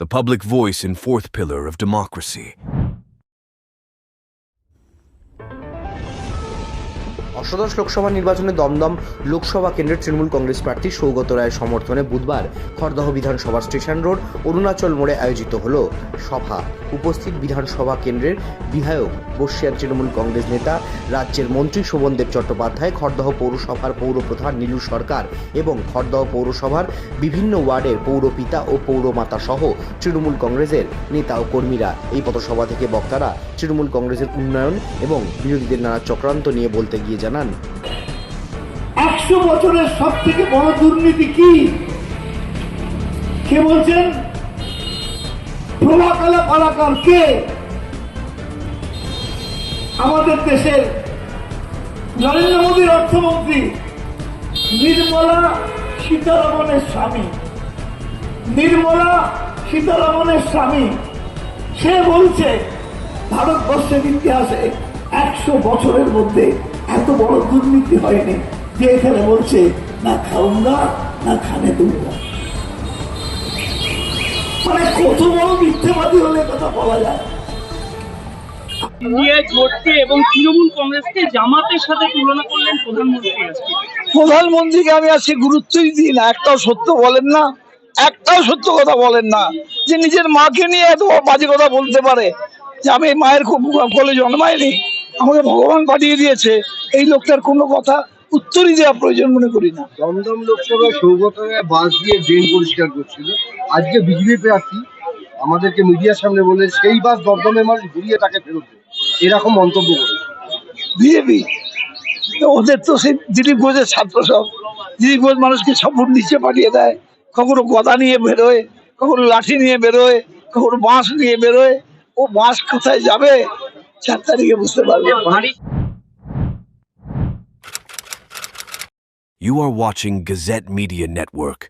the public voice and fourth pillar of democracy. অষ্টাদশ লোকসভা নির্বাচনে দমদম লোকসভা কেন্দ্রের তৃণমূল কংগ্রেস প্রার্থী সৌগত রায়ের সমর্থনে বুধবার খড়দহ বিধানসভা স্টেশন রোড, অরুণাচল মোড়ে আয়োজিত হল সভা। উপস্থিত বিধানসভা কেন্দ্রের বিধায়ক বর্ষিয়ান তৃণমূল কংগ্রেস নেতা, রাজ্যের মন্ত্রী শোভনদেব চট্টোপাধ্যায়, খড়দহ পৌরসভার পৌরপ্রধান নীলু সরকার এবং খড়দহ পৌরসভার বিভিন্ন ওয়ার্ডের পৌরপিতা ও পৌরমাতা সহ তৃণমূল কংগ্রেসের নেতা ও কর্মীরা। এই পথসভা থেকে বক্তারা তৃণমূল কংগ্রেসের উন্নয়ন এবং বিরোধীদের নানা চক্রান্ত নিয়ে বলতে গিয়ে জানান। একশো বছরের সব থেকে বড় দুর্নীতি কি? কে বলছেন? প্রভাকালা পালাকার কে? আমাদের দেশের নরেন্দ্র মোদীর অর্থমন্ত্রী নির্মলা সীতারামনের স্বামী। নির্মলা সীতারামনের স্বামী। সে বলছে, ভারতবর্ষের ইতিহাসে একশো বছরের মধ্যে এত বড় দুর্নীতি হয়নি যে এখানে বলছে না খাউঙ্গা না খানে দুঙ্গা মানে কত বড় মিথ্যেবাদী হলে কথা বলা যায়? ইন্ডিয়ায় জোটকে এবং তৃণমূল কংগ্রেসকে জামাতের সাথে তুলনা করলেন প্রধানমন্ত্রী আজকে। প্রধানমন্ত্রীকে আমি আজকে গুরুত্বই দিই না একটাও সত্য বলেন না একটাও সত্য কথা বলেন না যে নিজের মাকে নিয়ে এত বাজে কথা বলতে পারে যে আমি মায়ের খুব কোলে জন্মাইনি। আমাকে ভগবান পাঠিয়ে দিয়েছে। এই লোকটার কোনো কথা উত্তরই দেওয়া প্রয়োজন মনে করি না। দমদম লোকসভায় সৌগত বাস দিয়ে ড্রেন পরিষ্কার করছিল। আজকে বিজেপি প্রার্থী আমাদেরকে মিডিয়ার সামনে বলে সেই বাস দমদমে মানুষ ঘুরিয়ে তাকে ফেরত এরকম মন্তব্য করে বিজেপি? ওদের তো সেই দিলীপ ঘোষের ছাত্র সব। দিলীপ ঘোষ মানুষকে সপুর নিচে পাঠিয়ে দেয়। কখনো গদা নিয়ে বেরোয় কখনো লাঠি নিয়ে বেরোয় কখনো বাঁশ নিয়ে বেরোয়। ও বাঁশ কোথায় যাবে? চার তারিখে বুঝতে পারবে ভারী You are watching Gazette Media Network.